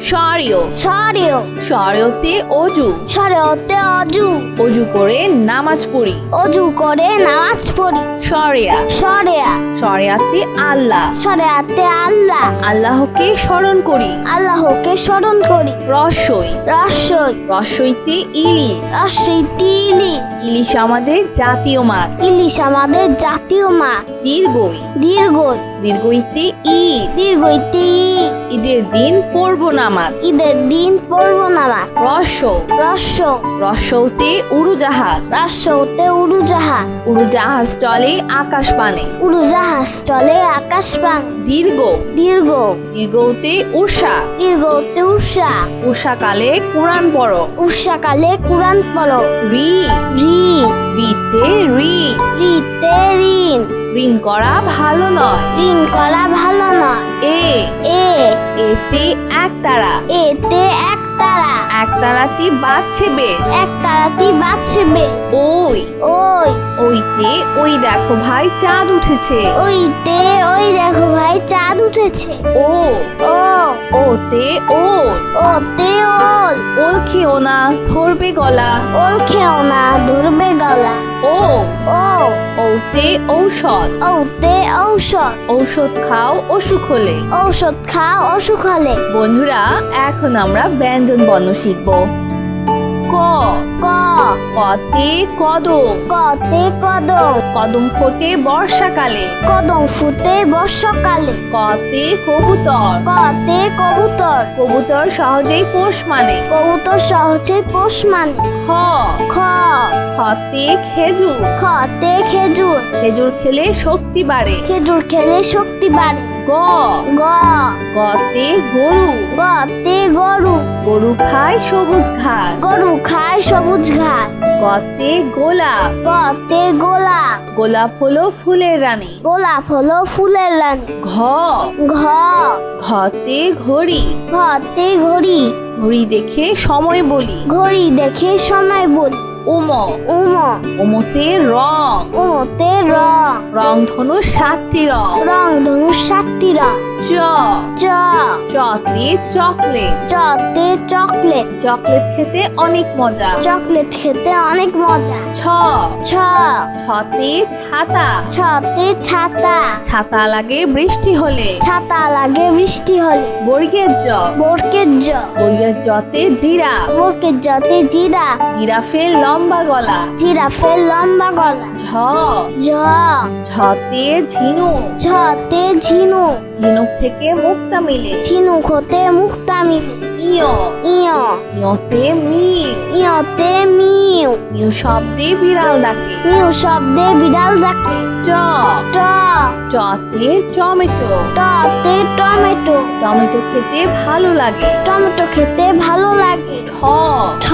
স্বরীয় সরেও। স্বরীয়তে অজু। সরেওতে অজু। অজু করে নামাজ পড়ি। অজু করে নামাজ পড়ি। সরেয়া। সরেয়া। সরেয়াতে আল্লাহ। সরেয়াতে আল্লাহ। আল্লাহকে স্মরণ করি। আল্লাহকে স্মরণ করি। রসই। রসই। রসইতে ইলিশ রসই তিলি ইলিশ আমাদের জাতীয় মাছ। ইলিশ আমাদের জাতীয় মাছ। দীর্ঘই। দীর্ঘই। দীর্ঘইতে ঈদ। দীর্ঘইতে ঈদ। ঈদের দিন পড়ব নামাজ। ঈদের দিন পড়ব নামাজ। রস রস রসৌতে উড়োজাহাজ। রসতে উড়োজাহাজ। উড়োজাহাজ চলে আকাশ পানে উড়োজাহাজ চলে আকাশ পান দীর্ঘ। দীর্ঘ। দীর্ঘতে উষা। দীর্ঘতে উষা। উষাকালে কোরআন পড়ো। উষাকালে কোরআন পড়ো। রি। রি। রিতে রি। রিতে ঋণ ঋণ করা ভালো নয়। ঋণ করা ভালো নয়। এ। এ। এতে এক তারা। এতে এক তারা এক তারাটি বাজছে বেশ এক তারাটি বাঁচছে বে ওই। ওই। ওইতে ওই দেখো ভাই চাঁদ উঠেছে। ওইতে ওই দেখো ভাই চাঁদ উঠেছে। ও। ও। ওতে ও ওতে ওল। ওল খেও না ধরবে গলা। ওল খেও না ধরবে গলা। ও ও ওতে ঔষধ। ওতে ঔষধ। ঔষধ খাও অসুখ হলে ঔষধ খাও অসুখ হলে বন্ধুরা এখন আমরা ব্যঞ্জন বর্ণ শিখব। ক? ক। কতে কদম। কতে কদম। কদম ফোটে বর্ষাকালে। কদম ফুটে বর্ষাকালে। কতে কবুতর। কতে কবুতর। কবুতর সহজেই পোষ মানে। কবুতর সহজেই পোষ মানে। খ। খ। খতে খেজুর। খতে খেজুর। খেজুর খেলে শক্তি বাড়ে। খেজুর খেলে শক্তি বাড়ে। গ। গ। গতে গরু। গতে গরু। গরু খায় সবুজ ঘাস। গরু খায় সবুজ ঘাস। গতে গোলাপ। গতে গোলাপ। গোলাপ হলো ফুলের রানী। গোলাপ হলো ফুলের রানী। ঘ। ঘ। ঘতে ঘড়ি। ঘতে ঘড়ি। ঘড়ি দেখে সময় বলি। ঘড়ি দেখে সময় বলি। উম। উম। উমতে রং। উমতে রং। রং ধনু সাতটি রং। রং ধনু সাতটি রং। চ। চ। চতে চকলেট। চতে চকলেট। চকলেট খেতে অনেক মজা। চকলেট খেতে অনেক মজা। ছ। ছ। ছতে ছাতা। ছতে ছাতা। ছাতা লাগে বৃষ্টি হলে। ছাতা লাগে বৃষ্টি হলে। বর্গের জ। বোরকের জ। বর্গের জতে জিরা। বোরকের জতে জিরা। জিরাফের লম্বা গলা। জিরাফের লম্বা গলা। ঝ। ঝ। ঝতে ঝিনুক। ঝতে ঝিনুক। ঝিনুক থেকে মুক্তা মিলে। ঝিনুক হতে মুক্তা মিলে। ইয় ইয় ইয়তে মিউ ইয়তে মিউ মিউ শব্দে বিড়াল ডাকে। মিউ শব্দে বিড়াল ডাকে। ট ট টতে টমেটো। টতে টমেটো। টমেটো খেতে ভালো লাগে। টমেটো খেতে ভালো লাগে। ঠ। ঠ।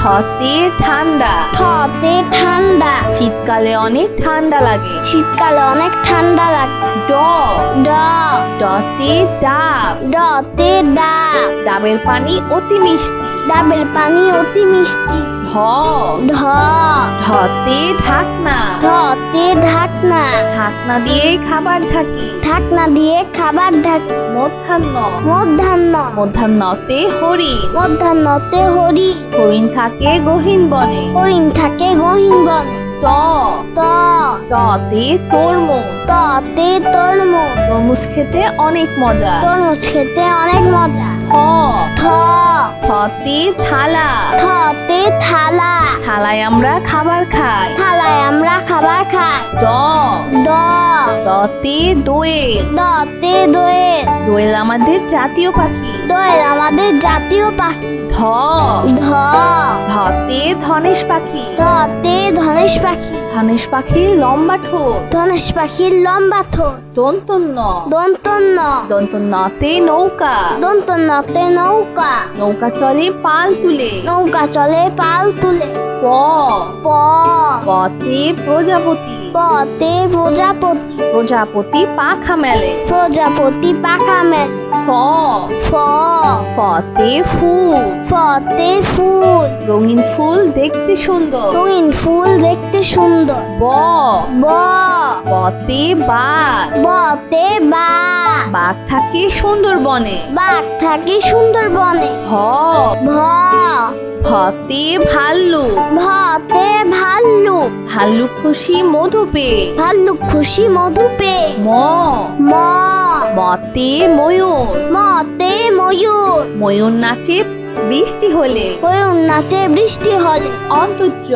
ঠতে ঠান্ডা। ঠতে ঠান্ডা। শীতকালে অনেক ঠান্ডা লাগে। শীতকালে অনেক ঠান্ডা লাগে। ড। ড। ডতে ডাব। ডতে ডাব ডাবের পানি অতি মিষ্টি। ডাবের পানি অতি মিষ্টি। ঢ। ঢ। ঢতে ঢাকনা। ঢতে ঢাকনা। ঢাকনা দিয়ে খাবার ঢাকি। ঢাকনা দিয়ে খাবার ঢাকি। মধ্যাহ্ন। মধ্যাহ্ন। মধ্যাহ্নতে হরি। মধ্যাহ্নতে হরি। হরিণ থাকে গহীন বনে। হরিণ থাকে গহীন বন। ত। ত। ততে তরমুজ। ততে তরমুজ। তরমুজ খেতে অনেক মজা। তরমুজ খেতে অনেক মজা। থ থতে থালা। থতে থালা। থালায় আমরা খাবার খাই। থালায় আমরা খাবার খাই। দ দ দতে দোয়েল। দতে দোয়েল। দোয়েল আমাদের জাতীয় পাখি। দোয়েল আমাদের জাতীয় পাখি। ধ ধ ধতে ধনেশ পাখি। ধতে ধনেশ পাখি। ধনেশ পাখি লম্বা ঠোঁট। ধনেশ পাখির লম্বা ঠোঁট। দন্তন্য দন্তন্য দন্তন্যতে নৌকা দন্তন্যতে নৌকা নৌকা চলে পাল তুলে নৌকা চলে পাল তুলে প প পতে প্রজাপতি পতে প্রজাপতি প্রজাপতি পাখা মেলে প্রজাপতি পাখা মেলে ফ ফ ফতে ফুল ফতে ফুল রঙিন ফুল দেখতে সুন্দর রঙিন ফুল দেখতে সুন্দর ব ব বতে বাঘ বতে বা। বাঘ থাকে সুন্দরবনে। বাঘ থাকে সুন্দরবনে। হ ভ। ভতে ভাল্লুক ভতে ভাল্লুক ভাল্লুক খুশি মধু পেয়ে ভাল্লুক খুশি মধু পেয়ে ম। ম। মতে ময়ূর। মতে ময়ূর। ময়ূর নাচে বৃষ্টি হলে? নাচে বৃষ্টি হলে। অন্তর্য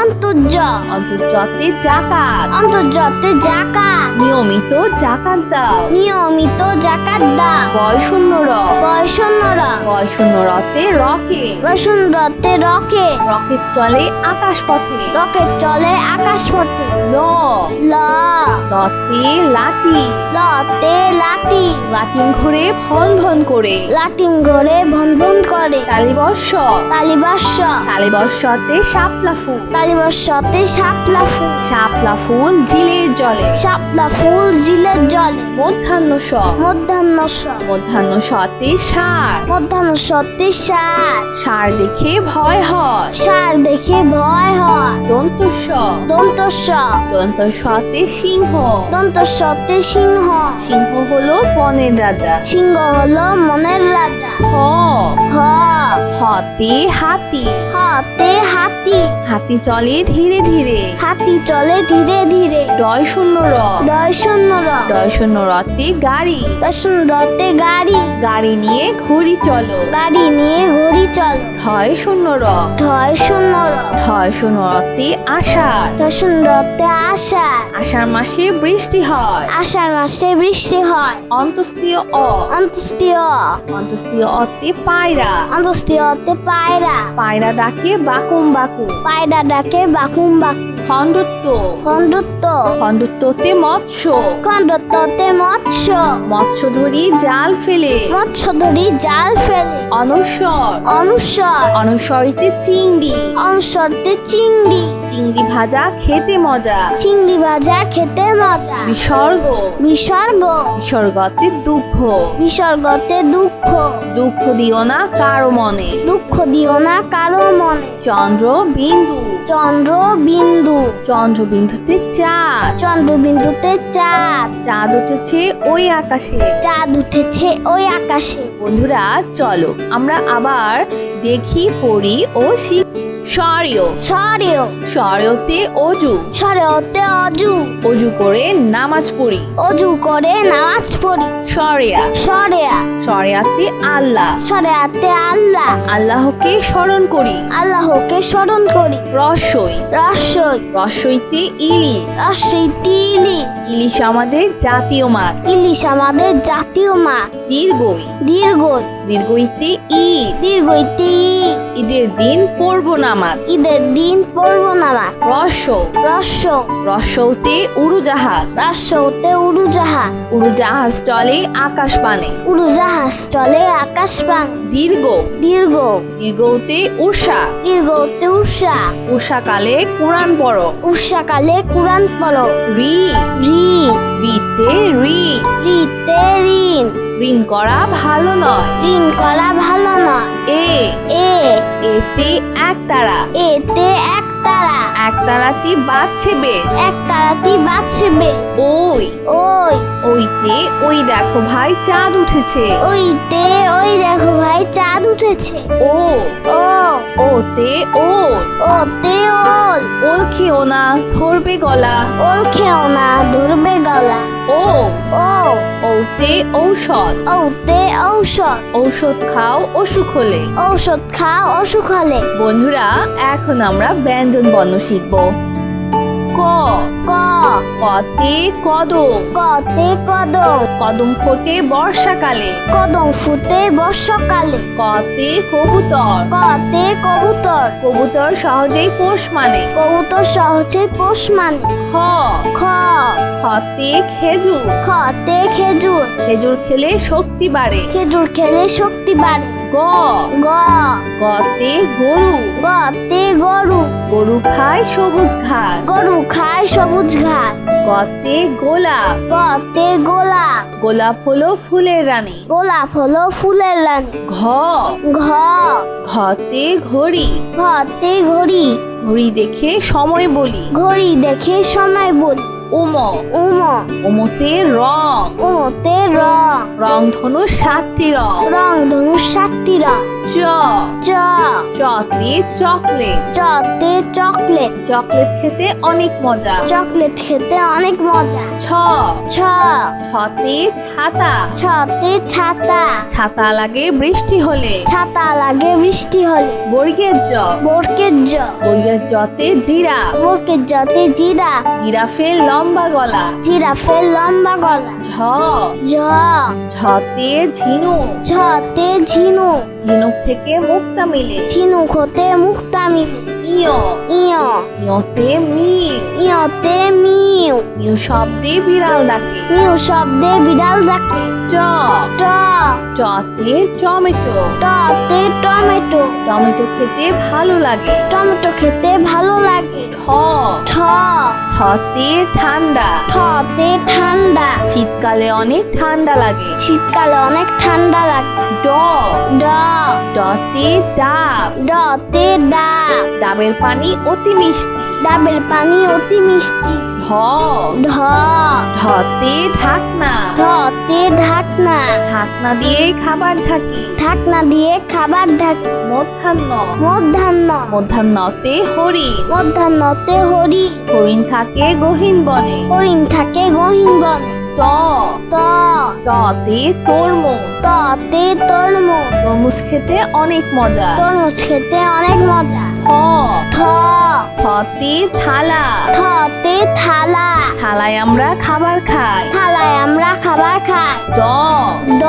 অন্তর্য অন্তর্জতে জাকাত। অন্তর্জতে জাকাত। নিয়মিত জাকাত দাও নিয়মিত জাকাত দা বয় শূন্য র বয়সন্যরা বয় শূন্য রতে রকে। বসুন্ধরতে রকে। রকেট চলে আকাশ পথে রকেট চলে আকাশ পথে ল। ল। লতে লাঠি। লতে লাঠি। লাটিম ঘুরে ভন ভন করে। লাটিম ঘরে ভন ভন করে। তালিবর্ষ তালিবর্ষ তালিবর্ষতে শাপলা ফুল। তালিবর্ষতে শাপলা ফুল। শাপলা ফুল ঝিলের জলে। শাপলা ফুল ঝিলের জলে। মধ্যাহ্ন স মধ্যাহ্ন স মধ্যাহ্ন সতে সার। মধ্যাহ্ন সতে সার। সার দেখে ভয় হয়। সার দেখে ভয় দন্ত স দন্ত সতে সিংহ। দন্তস্বতে সিংহ। সিংহ হলো বনের রাজা। সিংহ হলো মনের রাজা। হ। হ। হতে হাতি। হাতে হাতি। হাতি চলে ধীরে ধীরে। হাতি চলে ধীরে ধীরে। ডয় শূন্য র। ডয় শূন্য র। ডয় শূন্য রতে গাড়ি। রসুন রতে গাড়ি। গাড়ি নিয়ে ঘুরি চলো। গাড়ি নিয়ে ঘড়ি চল। ঢয় শূন্য র। ঢয় শূন্য র। ঢয় শূন্য রতে আষাঢ়। রসুন আষাঢ়। আষাঢ় মাসে বৃষ্টি হয়। আষাঢ় মাসে বৃষ্টি হয়। অন্তস্তীয় অ। অন্তস্তীয় অন্তস্তীয় অতে পায়রা। অন্তস্তীয়তে পায়রা। পায়রা ডাকে বাকুম বাকু পায়রা ডাকে বাকুম বাকুম। খণ্ডত্ব। খণ্ডত্ব। খণ্ডত্বতে মৎস্য। খণ্ডত্বতে মৎস্য। মৎস্য ধরি জাল ফেলে। মৎস্য ধরি জাল ফেলে। অনস্বর অনুস্বর অনস্বরিতে চিংড়ি। অনুস্বরতে চিংড়ি। চিংড়ি ভাজা খেতে মজা। চিংড়ি ভাজা খেতে মজা। বিসর্গ। বিসর্গ। বিসর্গতে দুঃখ বিসর্গতে দুঃখ দুঃখ দিও না কারও মনে। দুঃখ দিও না কারও মনে। চন্দ্র বিন্দু। চন্দ্র বিন্দু। চন্দ্র বিন্দুতে চাঁদ। চন্দ্র বিন্দুতে চাঁদ। চাঁদ উঠেছে ওই আকাশে। চাঁদ উঠেছে ওই আকাশে। বন্ধুরা চলো আমরা আবার দেখি পড়ি ও শিখ। সরিয় সরেও। সরয়তে অজু। সরেওতে অজু। অজু করে নামাজ পড়ি। অজু করে নামাজ পড়ি। সরেয়া। সরেয়া। সরেয়াতে আল্লাহ। সরেয়াতে আল্লাহ। আল্লাহকে স্মরণ করি। আল্লাহকে স্মরণ করি। রসই। রসই। রসইতে ইলিশ। রসই তিলি ইলিশ আমাদের জাতীয় মাছ। ইলিশ আমাদের জাতীয় মাছ। দীর্ঘই। দীর্ঘই। দীর্ঘইতে ঈদ। ঈদ। ঈদের দিন পড়ব নামাজ। ঈদের দিন পড়ব নামাজ। রস রস্য রসৌতে উড়োজাহাজ। রস্যতে উড়োজাহাজ। উড়োজাহাজ চলে আকাশ পানে। উড়োজাহাজ চলে আকাশ পান। দীর্ঘ। দীর্ঘ। দীর্ঘতে উষা। দীর্ঘতে উষা। উষাকালে কোরআন পড়ো। উষাকালে কুরআন পড়ো। রি। রি। রিতে রি রিতে ঋণ ঋণ করা ভালো নয়। ঋণ করা ভালো নয়। এ। এ। এতে এক তারা। এতে এক তারা এক তারাটি বাজছে বেশ এক তারাটি বেশ ওই। ওই। ওইতে ওই দেখো ভাই চাঁদ উঠেছে। ওইতে ওই দেখো ভাই চাঁদ উঠেছে। ও। ও। ওতে ওল। ওতে ওল। ওল খেও না ধরবে গলা। ওল খেও না ধরবে গলা। ও ও ওতে ঔষধ। ওতে ঔষধ। ঔষধ খাও অসুখ হলে। ঔষধ খাও অসুখ হলে। বন্ধুরা এখন আমরা ব্যঞ্জন বর্ণ শিখব। ক? ক। কতে কদম। কতে কদম। কদম ফোটে বর্ষাকালে। কদম ফুটে বর্ষাকালে। কতে কবুতর। কতে কবুতর। কবুতর সহজেই পোষ মানে। কবুতর সহজে পোষ মানে। খ। খ। খতে খেজুর। খতে খেজুর। খেজুর খেলে শক্তি বাড়ে। খেজুর খেলে শক্তি বাড়ে। গ। গ। গতে গরু। গতে গরু। গরু খায় সবুজ ঘাস। গরু খায় সবুজ ঘাস। গতে গোলাপ। গতে গোলাপ। গোলাপ হলো ফুলের রানী। গোলাপ হলো ফুলের রানী। ঘ। ঘ। ঘতে ঘড়ি। ঘতে ঘড়ি। ঘড়ি দেখে সময় বলি। ঘড়ি দেখে সময় বলি। উম। উম। উমতে রং। উমতে রং। রং ধনু সাতটি রং। রং ধনু সাতটি রং। চ চ চতে চকলেট। চতে চকলেট। চকলেট খেতে অনেক মজা। চকলেট খেতে অনেক মজা। ছ ছ ছতে ছাতা। ছতে ছাতা। ছাতা লাগে বৃষ্টি হলে। ছাতা লাগে বৃষ্টি হলে। বর্গের জ। বোরকের জ। বর্গের জতে জিরা। বোরকের জতে জিরা। জিরাফের লম্বা গলা। জিরাফের লম্বা গলা। ঝ। ঝ। ঝতে ঝিনুক ঝতে ঝিনুক ঝিনুক থেকে মুক্তা মিলে। ঝিনুক হতে ইয় ইয় ইয়তে মিউ ইয়তে মিউ মিউ শব্দে বিড়াল ডাকে। মিউ শব্দে বিড়াল ডাকে। ট ট টতে টমেটো। টতে টমেটো। টমেটো খেতে ভালো লাগে। টমেটো খেতে ভালো লাগে। ঠ। ঠ। ঠতে ঠান্ডা। ঠতে ঠান্ডা। শীতকালে অনেক ঠান্ডা লাগে। শীতকালে অনেক ঠান্ডা লাগে। ড। ড। ডতে ডাব। ডতে ডাব। ডাবের পানি অতি মিষ্টি। ডাবের পানি অতি মিষ্টি। ঢ। ঢ। ঢতে ঢাকনা। ঢতে ঢাকনা। ঢাকনা দিয়ে খাবার ঢাকি। ঢাকনা দিয়ে খাবার ঢাকি। মধ্যাহ্ন। মধ্যাহ্ন। মধ্যাহ্নতে হরিণ মধ্যাহ্নতে হরি। হরিণ থাকে গহীন বনে। হরিণ থাকে গহীন বন। ত। ত। ততে তরমুজ ততে তরমুজ। তরমুজ খেতে অনেক মজা। তরমুজ খেতে অনেক মজা। থ থ থতে থালা। থতে থালা। থালায় আমরা খাবার খাই। থালায় আমরা খাবার খাই। দ। দ।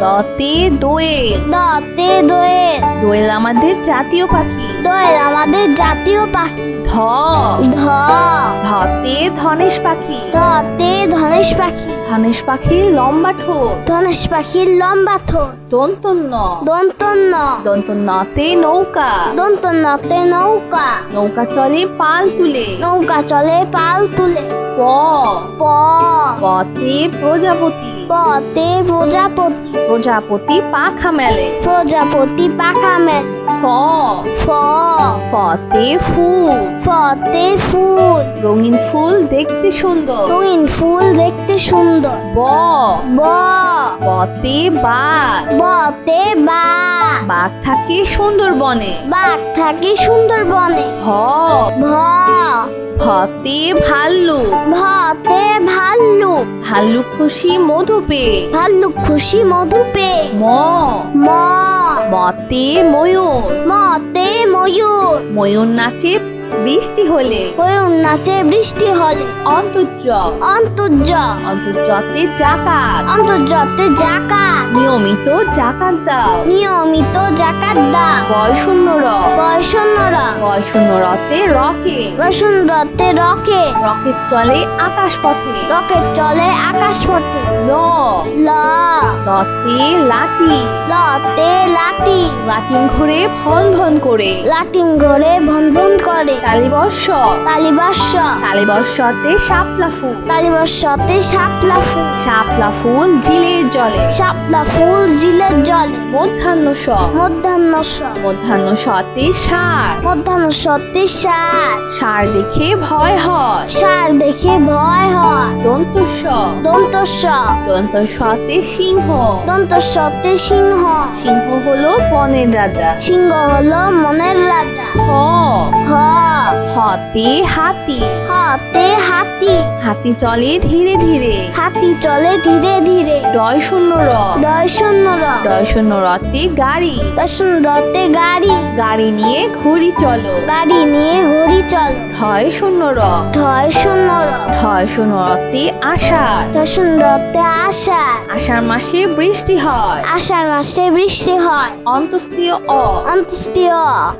দতে দোয়েল। দতে দোয়েল। দোয়েল আমাদের জাতীয় পাখি। দোয়েল আমাদের জাতীয় পাখি। ধ। ধ। ধতে ধনেশ পাখি। ধতে ধনেশ পাখি। ধনেশ পাখি লম্বা ঠোঁট। ধনেশ পাখির লম্বা ঠোঁট। দন্তন্য দন্তন্য দন্তন্যতে নৌকা। দন্তন্যতে নৌকা। নৌকা চলে পাল তুলে। নৌকা চলে পাল তুলে। প। প। পতে প্রজাপতি। পতে প্রজাপতি। প্রজাপতি পাখা মেলে প্রজাপতি পাখা মে ফ। ফ। ফতে ফুল। ফতে ফুল। রঙিন ফুল দেখতে সুন্দর। রঙিন ফুল দেখতে সুন্দর। ব। ব। বতে বাঘ বতে বা বাঘ থাকে সুন্দরবনে। বাঘ থাকে সুন্দরবনে। ভ। ভ। ভতে ভাল্লুক। ভতে ভাল্লুক। ভাল্লুক খুশি মধু পেয়ে। ভাল্লুক খুশি মধু পে ম। ম। মতে ময়ূর। মতে ময়ূর। ময়ূর নাচে বৃষ্টি হলে? ময়ূর নাচে বৃষ্টি হলে। অন্তর্য অন্তর্য অন্তর্জতে জাকাত অন্তর্জতে জাকাত নিয়মিত জাকাত দাও নিয়মিত জাকাত দা বয় শূন্য র বয়সন্যরা বয় শূন্য রতে রকে। বসুন্ধরতে রকে। রকেট চলে আকাশ পথে রকেট চলে আকাশ পথে ল। ল। লতে লাঠি। লতে লাঠি। লাটিম ঘুরে ভন ভন করে। লাটিম ঘরে ভন ভন করে। কালীবর্ষ। কালিবাস কালীবর্ষতে শাপলা ফুল। কালিবাসতে শাপলা ফুল। শাপলা ফুল ঝিলের জলে। শাপলা ফুল জিলের জলে। মধ্যাহ্ন স মধ্যাহ্ন স মধ্যাহ্ন সতে সার। মধ্যাহ্ন সত্যি সার। সার দেখে ভয় হয়। সার দেখে ভয় হয়। দন্ত স দন্ত স দন্ত সতে সিংহ। দন্ত সত্যি সিংহ। সিংহ হলো বনের রাজা। সিংহ হলো মনের রাজা। হ। হ। হতে হাতি। হাতে হাতি। হাতি চলে ধীরে ধীরে। হাতি চলে ধীরে ধীরে। ডয় শূন্য র। ডয় শূন্য র। ডয় শূন্য রতে গাড়ি। রসুন রতে গাড়ি। গাড়ি নিয়ে ঘুরি চলো। গাড়ি নিয়ে ঘড়ি চল। ঢয় শূন্য র। ঢয় শূন্য র। ঢয় শূন্য রতে আষাঢ়। রসুন রতে আষাঢ় আষাঢ় মাসে বৃষ্টি হয়। আষাঢ় মাসে বৃষ্টি হয়। অন্তস্তীয় অ। অন্ত্যেষ্টিয়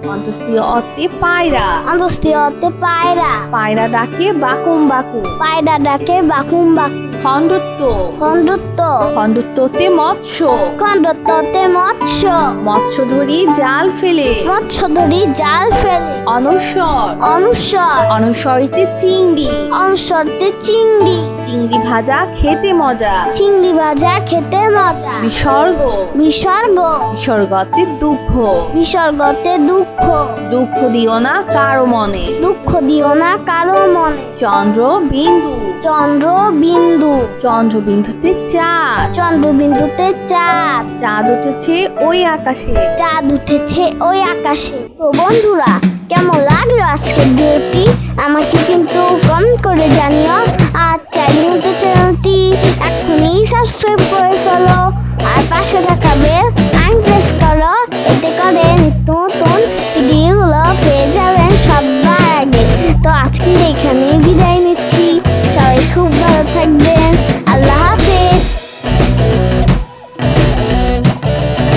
অন্তস্থীয় অতে পায়রা। অন্ত্যেষ্টিয়তে পায়রা। পায়রা ডাকে বাকুম বাকু পায়রা ডাকে বাকুম বাকু খন্ডত্ব খণ্ডত্ব। খণ্ডত্ব খণ্ডত্বতে মৎস্য। খণ্ডত্বতে মৎস্য। মৎস্য ধরি জাল ফেলে। মৎস্য ধরি জাল ফেলে। অনস্বর অনুস্বর অনস্বরিতে চিংড়ি। অনুস্বরতে চিংড়ি। চিংড়ি ভাজা খেতে মজা। চিংড়ি ভাজা খেতে মজা। বিসর্গ। বিসর্গ। বিসর্গতে দুঃখ। বিসর্গতে দুঃখ। দুঃখ দিও না কারও মনে। দুঃখ দিও না কারও মনে। চন্দ্র বিন্দু। চন্দ্র বিন্দু। চন্দ্র বিন্দুতে চাঁদ। চাঁদ উঠেছে ওই আকাশে। চাঁদ উঠেছে ওই আকাশে। তো বন্ধুরা কেমন লাগল আজকে ভিডিওটি? আমাকে কিন্তু কমেন্ট করে জানিও। আর চাইলে কিন্তু চ্যানেলটি এখনই সাবস্ক্রাইব করে ফেলো। আর পাশে থাকা বেল আইন প্রেস